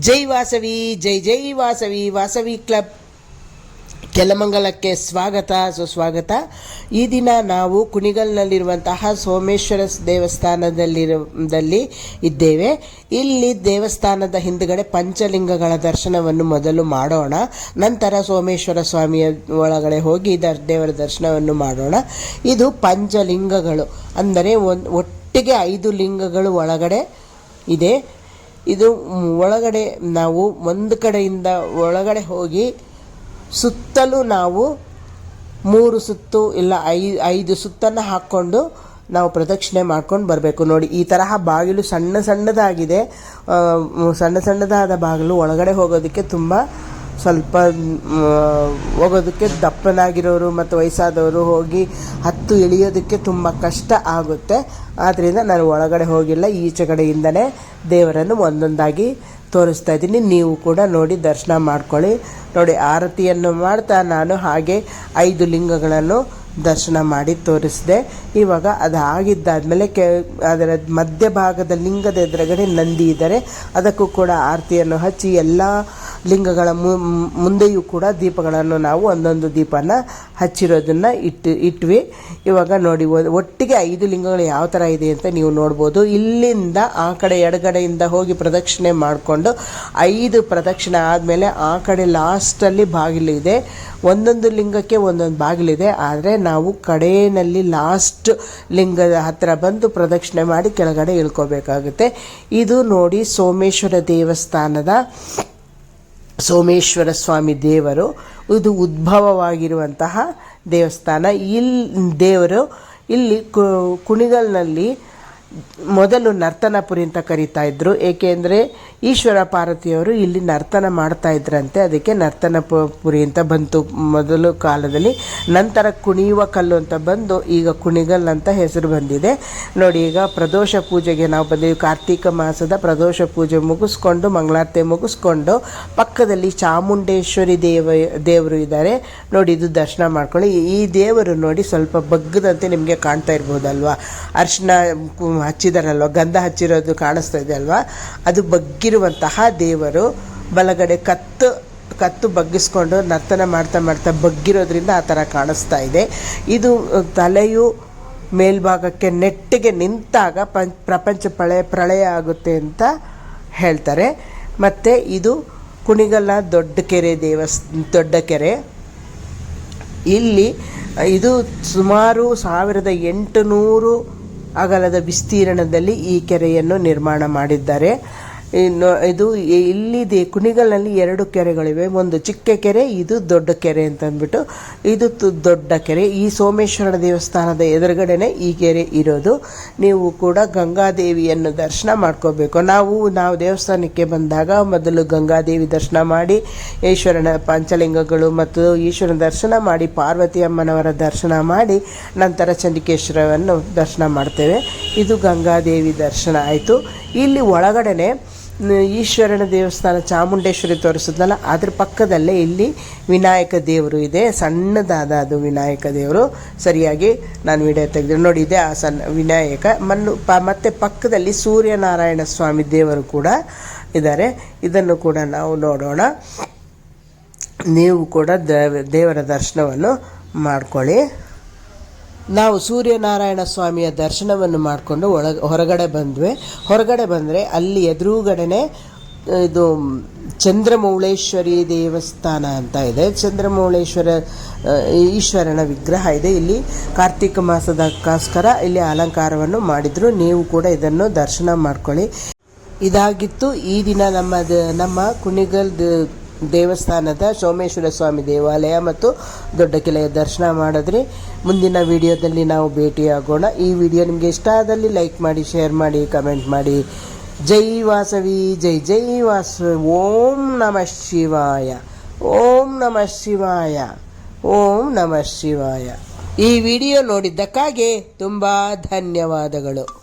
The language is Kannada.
ಜೈ ವಾಸವಿ, ಜೈ ಜೈ ವಾಸವಿ ವಾಸವಿ ಕ್ಲಬ್. ಕೆಲಮಂಗಲಕ್ಕೆ ಸ್ವಾಗತ, ಸುಸ್ವಾಗತ. ಈ ದಿನ ನಾವು ಕುಣಿಗಲ್ನಲ್ಲಿರುವಂತಹ ಸೋಮೇಶ್ವರ ದೇವಸ್ಥಾನದಲ್ಲಿರದಲ್ಲಿ ಇದ್ದೇವೆ. ಇಲ್ಲಿ ದೇವಸ್ಥಾನದ ಹಿಂದುಗಡೆ ಪಂಚಲಿಂಗಗಳ ದರ್ಶನವನ್ನು ಮೊದಲು ಮಾಡೋಣ. ನಂತರ ಸೋಮೇಶ್ವರ ಸ್ವಾಮಿಯ ಒಳಗಡೆ ಹೋಗಿ ದರ್, ದೇವರ ದರ್ಶನವನ್ನು ಮಾಡೋಣ. ಇದು ಪಂಚಲಿಂಗಗಳು. ಅಂದರೆ ಒಂದು ಒಟ್ಟಿಗೆ ಐದು ಲಿಂಗಗಳು ಒಳಗಡೆ ಇದೆ. ಇದು ಒಳಗಡೆ ನಾವು ಒಂದು ಕಡೆಯಿಂದ ಒಳಗಡೆ ಹೋಗಿ ಸುತ್ತಲೂ ನಾವು ಮೂರು ಸುತ್ತು ಇಲ್ಲ ಐ, ಐದು ಸುತ್ತನ್ನು ಹಾಕ್ಕೊಂಡು ನಾವು ಪ್ರದಕ್ಷಿಣೆ ಮಾಡ್ಕೊಂಡು ಬರಬೇಕು. ನೋಡಿ, ಈ ತರಹ ಬಾಗಿಲು ಸಣ್ಣ ಸಣ್ಣದಾಗಿದೆ. ಸಣ್ಣ ಸಣ್ಣದಾದ ಬಾಗಿಲು ಒಳಗಡೆ ಹೋಗೋದಕ್ಕೆ ತುಂಬ ಸ್ವಲ್ಪ ಹೋಗೋದಕ್ಕೆ ದಪ್ಪನಾಗಿರೋರು ಮತ್ತು ವಯಸ್ಸಾದವರು ಹೋಗಿ ಹತ್ತು ಇಳಿಯೋದಕ್ಕೆ ತುಂಬ ಕಷ್ಟ ಆಗುತ್ತೆ. ಆದ್ದರಿಂದ ನಾನು ಒಳಗಡೆ ಹೋಗಿಲ್ಲ, ಈಚೆ ಕಡೆಯಿಂದಲೇ ದೇವರನ್ನು ಒಂದೊಂದಾಗಿ ತೋರಿಸ್ತಾ ಇದ್ದೀನಿ. ನೀವು ಕೂಡ ನೋಡಿ, ದರ್ಶನ ಮಾಡ್ಕೊಳ್ಳಿ. ನೋಡಿ, ಆರತಿಯನ್ನು ಮಾಡ್ತಾ ನಾನು ಹಾಗೆ ಐದು ಲಿಂಗಗಳನ್ನು ದರ್ಶನ ಮಾಡಿ ತೋರಿಸಿದೆ. ಇವಾಗ ಅದು ಆಗಿದ್ದಾದಮೇಲೆ ಕೆ, ಅದರ ಮಧ್ಯಭಾಗದ ಲಿಂಗದ ಎದುರುಗಡೆ ನಂದಿ ಇದ್ದಾರೆ. ಅದಕ್ಕೂ ಕೂಡ ಆರತಿಯನ್ನು ಹಚ್ಚಿ ಎಲ್ಲ ಲಿಂಗಗಳ ಮುಂದೆಯೂ ಕೂಡ ದೀಪಗಳನ್ನು ನಾವು ಒಂದೊಂದು ದೀಪನ ಹಚ್ಚಿರೋದನ್ನು ಇಟ್ಟು, ಇಟ್ವಿ. ಇವಾಗ ನೋಡಿ ಒಟ್ಟಿಗೆ ಐದು ಲಿಂಗಗಳು ಯಾವ ಥರ ಇದೆ ಅಂತ ನೀವು ನೋಡ್ಬೋದು. ಇಲ್ಲಿಂದ ಆ ಕಡೆ ಎಡಗಡೆಯಿಂದ ಹೋಗಿ ಪ್ರದಕ್ಷಿಣೆ ಮಾಡಿಕೊಂಡು ಐದು ಪ್ರದಕ್ಷಿಣೆ ಆದಮೇಲೆ ಆ ಕಡೆ ಲಾಸ್ಟಲ್ಲಿ ಬಾಗಿಲು ಇದೆ. ಒಂದೊಂದು ಲಿಂಗಕ್ಕೆ ಒಂದೊಂದು ಬಾಗಿಲಿದೆ ಆದರೆ ನಾವು ಕಡೆಯಲ್ಲಿ ಲಾಸ್ಟ್ ಲಿಂಗದ ಹತ್ತಿರ ಬಂದು ಪ್ರದಕ್ಷಿಣೆ ಮಾಡಿ ಕೆಳಗಡೆ ಇಳ್ಕೋಬೇಕಾಗುತ್ತೆ. ಇದು ನೋಡಿ ಸೋಮೇಶ್ವರ ದೇವಸ್ಥಾನದ ಸೋಮೇಶ್ವರ ಸ್ವಾಮಿ ದೇವರು ಇದು ಉದ್ಭವವಾಗಿರುವಂತಹ ದೇವಸ್ಥಾನ. ಇಲ್ಲಿ ದೇವರು ಇಲ್ಲಿ ಕುಣಿಗಲ್ನಲ್ಲಿ ಮೊದಲು ನರ್ತನಪುರಿ ಅಂತ ಕರೀತಾ ಇದ್ರು. ಏಕೆಂದರೆ ಈಶ್ವರ ಪಾರ್ವತಿಯವರು ಇಲ್ಲಿ ನರ್ತನ ಮಾಡ್ತಾ ಇದ್ರಂತೆ. ಅದಕ್ಕೆ ನರ್ತನ ಪುರಿ ಅಂತ ಬಂತು ಮೊದಲು ಕಾಲದಲ್ಲಿ. ನಂತರ ಕುಣಿಯುವ ಕಲ್ಲು ಅಂತ ಬಂದು ಈಗ ಕುಣಿಗಲ್ ಅಂತ ಹೆಸರು ಬಂದಿದೆ. ನೋಡಿ, ಈಗ ಪ್ರದೋಷ ಪೂಜೆಗೆ ನಾವು ಬಂದಿದ್ದೀವಿ ಕಾರ್ತೀಕ ಮಾಸದ ಪ್ರದೋಷ ಪೂಜೆ ಮುಗಿಸ್ಕೊಂಡು, ಮಂಗಳಾರತಿ ಮುಗಿಸ್ಕೊಂಡು ಪಕ್ಕದಲ್ಲಿ ಚಾಮುಂಡೇಶ್ವರಿ ದೇವ, ದೇವರು ಇದ್ದಾರೆ. ನೋಡಿ, ಇದು ದರ್ಶನ ಮಾಡ್ಕೊಳ್ಳಿ. ಈ ದೇವರು ನೋಡಿ ಸ್ವಲ್ಪ ಬಗ್ಗದಂತೆ ನಿಮಗೆ ಕಾಣ್ತಾ ಇರ್ಬೋದಲ್ವಾ? ಅರ್ಶನ ಹಚ್ಚಿದಾರಲ್ವ? ಗಂಧ ಹಚ್ಚಿರೋದು ಕಾಣಿಸ್ತಾ ಇದೆ ಅಲ್ವಾ? ಅದು ಬಗ್ಗಿರುವಂತಹ ದೇವರು ಬಲಗಡೆ ಕತ್ತು ಕತ್ತು ಬಗ್ಗಿಸ್ಕೊಂಡು ನರ್ತನ ಮಾಡ್ತಾ ಮಾಡ್ತಾ ಬಗ್ಗಿರೋದ್ರಿಂದ ಆ ಥರ ಕಾಣಿಸ್ತಾ ಇದೆ. ಇದು ತಲೆಯು ಮೇಲ್ಭಾಗಕ್ಕೆ ನೆಟ್ಟಿಗೆ ನಿಂತಾಗ ಪಂಚ್ ಪ್ರಪಂಚ ಪ್ರಳಯ ಪ್ರಳಯ ಆಗುತ್ತೆ ಅಂತ ಹೇಳ್ತಾರೆ. ಮತ್ತು ಇದು ಕುಣಿಗಲ್ಲ ದೊಡ್ಡ ಕೆರೆ ದೇವಸ್, ದೊಡ್ಡ ಕೆರೆ. ಇಲ್ಲಿ, ಇದು ಸುಮಾರು ಸಾವಿರದ ಎಂಟುನೂರು ಅಗಲದ ವಿಸ್ತೀರ್ಣದಲ್ಲಿ ಈ ಕೆರೆಯನ್ನು ನಿರ್ಮಾಣ ಮಾಡಿದ್ದಾರೆ. ಇದು ಇಲ್ಲಿ ದೇ- ಕುಣಿಗಲ್ನಲ್ಲಿ ಎರಡು ಕೆರೆಗಳಿವೆ. ಒಂದು ಚಿಕ್ಕ ಕೆರೆ, ಇದು ದೊಡ್ಡ ಕೆರೆ ಅಂತ ಅಂದ್ಬಿಟ್ಟು ಇದು ದೊಡ್ಡ ಕೆರೆ. ಈ ಸೋಮೇಶ್ವರ ದೇವಸ್ಥಾನದ ಎದುರುಗಡೆನೆ ಈ ಕೆರೆ ಇರೋದು. ನೀವು ಕೂಡ ಗಂಗಾದೇವಿಯನ್ನು ದರ್ಶನ ಮಾಡ್ಕೋಬೇಕು. ನಾವು ನಾವು ದೇವಸ್ಥಾನಕ್ಕೆ ಬಂದಾಗ ಮೊದಲು ಗಂಗಾದೇವಿ ದರ್ಶನ ಮಾಡಿ, ಈಶ್ವರನ ಪಂಚಲಿಂಗಗಳು ಮತ್ತು ಈಶ್ವರನ ದರ್ಶನ ಮಾಡಿ, ಪಾರ್ವತಿ ಅಮ್ಮನವರ ದರ್ಶನ ಮಾಡಿ, ನಂತರ ಚಂಡಿಕೇಶ್ವರವನ್ನು ದರ್ಶನ ಮಾಡ್ತೇವೆ. ಇದು ಗಂಗಾದೇವಿ ದರ್ಶನ ಆಯಿತು. ಇಲ್ಲಿ ಒಳಗಡೆನೆ ಈಶ್ವರನ ದೇವಸ್ಥಾನ ಚಾಮುಂಡೇಶ್ವರಿ ತೋರಿಸಿದ್ನಲ್ಲ, ಅದ್ರ ಪಕ್ಕದಲ್ಲೇ ಇಲ್ಲಿ ವಿನಾಯಕ ದೇವರು ಇದೆ, ಸಣ್ಣದಾದ ಅದು ವಿನಾಯಕ ದೇವರು. ಸರಿಯಾಗಿ ನಾನು ವಿಡಿಯೋ ನೋಡಿ, ಇದೆ ಆ ಸಣ್ಣ ವಿನಾಯಕ. ಮಣ್ಣು ಪ, ಮತ್ತು ಪಕ್ಕದಲ್ಲಿ ಸೂರ್ಯನಾರಾಯಣ ಸ್ವಾಮಿ ದೇವರು ಕೂಡ ಇದ್ದಾರೆ. ಇದನ್ನು ಕೂಡ ನಾವು ನೋಡೋಣ. ನೀವು ಕೂಡ ದೇವರ ದರ್ಶನವನ್ನು ಮಾಡ್ಕೊಳ್ಳಿ. ನಾವು ಸೂರ್ಯನಾರಾಯಣ ಸ್ವಾಮಿಯ ದರ್ಶನವನ್ನು ಮಾಡಿಕೊಂಡು ಒಳ, ಹೊರಗಡೆ ಬಂದ್ವಿ. ಹೊರಗಡೆ ಬಂದರೆ ಅಲ್ಲಿ ಎದುರುಗಡೆನೆ ಇದು ಚಂದ್ರಮೌಳೇಶ್ವರಿ ದೇವಸ್ಥಾನ ಅಂತ ಇದೆ. ಚಂದ್ರಮೌಳೇಶ್ವರ ಈಶ್ವರನ ವಿಗ್ರಹ ಇದೆ. ಇಲ್ಲಿ ಕಾರ್ತಿಕ ಮಾಸದಕ್ಕೋಸ್ಕರ ಇಲ್ಲಿ ಅಲಂಕಾರವನ್ನು ಮಾಡಿದರು. ನೀವು ಕೂಡ ಇದನ್ನು ದರ್ಶನ ಮಾಡ್ಕೊಳ್ಳಿ. ಇದಾಗಿತ್ತು. ಈ ದಿನ ನಮ್ಮ ನಮ್ಮ ಕುಣಿಗಲ್ ದೇವಸ್ಥಾನದ ಸೋಮೇಶ್ವರ ಸ್ವಾಮಿ ದೇವಾಲಯ ಮತ್ತು ದೊಡ್ಡ ಕೆಲೆಯ ದರ್ಶನ ಮಾಡಿದ್ರಿ. ಮುಂದಿನ ವಿಡಿಯೋದಲ್ಲಿ ನಾವು ಭೇಟಿಯಾಗೋಣ. ಈ ವಿಡಿಯೋ ನಿಮಗೆ ಇಷ್ಟ ಆದಲ್ಲಿ ಲೈಕ್ ಮಾಡಿ, ಶೇರ್ ಮಾಡಿ, ಕಮೆಂಟ್ ಮಾಡಿ. ಜೈ ವಾಸವಿ, ಜೈ ಜೈ ವಾಸ, ಓಂ ನಮಃ ಶಿವಾಯ, ಓಂ ನಮಃ ಶಿವಾಯ, ಓಂ ನಮಃ ಶಿವಾಯ. ಈ ವಿಡಿಯೋ ನೋಡಿದ್ದಕ್ಕಾಗಿ ತುಂಬ ಧನ್ಯವಾದಗಳು.